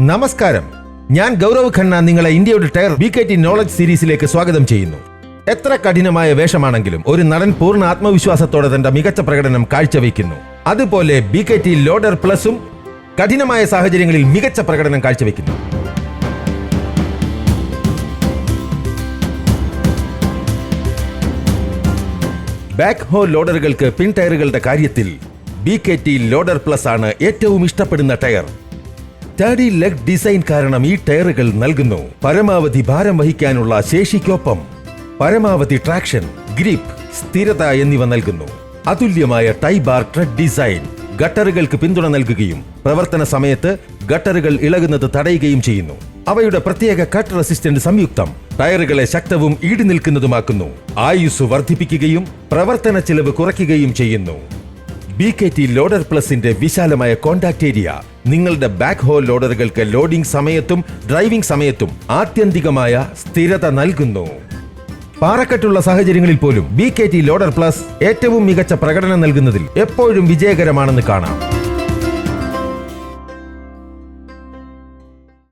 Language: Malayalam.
നമസ്കാരം. ഞാൻ ഗൗരവ് ഖന്ന നിങ്ങളെ ഇന്ത്യയുടെ tyre B K T knowledge സീരീസിലേക്ക് സ്വാഗതം ചെയ്യുന്നു. എത്ര കഠിനമായ വേഷമാണെങ്കിലും ഒരു നടൻ പൂർണ ആത്മവിശ്വാസത്തോടെ തന്റെ മികച്ച പ്രകടനം കാഴ്ചവെക്കുന്നു. അതുപോലെ ബി കെ ടി ലോഡർ പ്ലസും കഠിനമായ സാഹചര്യങ്ങളിൽ മികച്ച പ്രകടനം കാഴ്ചവെക്കുന്നു. ബാക്ക് ഹോ ലോഡറുകൾക്ക് പിൻ ടയറുകളുടെ കാര്യത്തിൽ B K T loader plus ആണ് ഏറ്റവും ഇഷ്ടപ്പെടുന്ന ടയർ. ടാഡി ലെഗ് ഡിസൈൻ കാരണം ഈ ടയറുകൾ നൽകുന്നു. പരമാവധി ഭാരം വഹിക്കാനുള്ള ശേഷിക്കൊപ്പം പരമാവധി ട്രാക്ഷൻ ഗ്രിപ്പ് സ്ഥിരത എന്നിവ നൽകുന്നു. അതുല്യമായ ടൈ ബാർ ട്രെഡ് ഡിസൈൻ ഗട്ടറുകൾക്ക് പിന്തുണ നൽകുകയും പ്രവർത്തന സമയത്ത് ഗട്ടറുകൾ ഇളകുന്നത് തടയുകയും ചെയ്യുന്നു. അവയുടെ പ്രത്യേക കട്ട് റെസിസ്റ്റന്റ് സംയുക്തം ടയറുകളെ ശക്തവും ഈടി നിൽക്കുന്നതുമാക്കുന്നു ആയുസ് വർദ്ധിപ്പിക്കുകയും പ്രവർത്തന ചെലവ് കുറയ്ക്കുകയും ചെയ്യുന്നു. ബി കെ ടി ലോഡർ പ്ലസിന്റെ വിശാലമായ കോണ്ടാക്ട് ഏരിയ നിങ്ങളുടെ ബാക്ക് ഹോൾ ലോഡറുകൾക്ക് ലോഡിംഗ് സമയത്തും ഡ്രൈവിംഗ് സമയത്തും ആത്യന്തികമായ സ്ഥിരത നൽകുന്നു. പാറക്കെട്ടുള്ള സാഹചര്യങ്ങളിൽ പോലും B K T loader plus ഏറ്റവും മികച്ച പ്രകടനം നൽകുന്നതിൽ എപ്പോഴും വിജയകരമാണെന്ന് കാണാം.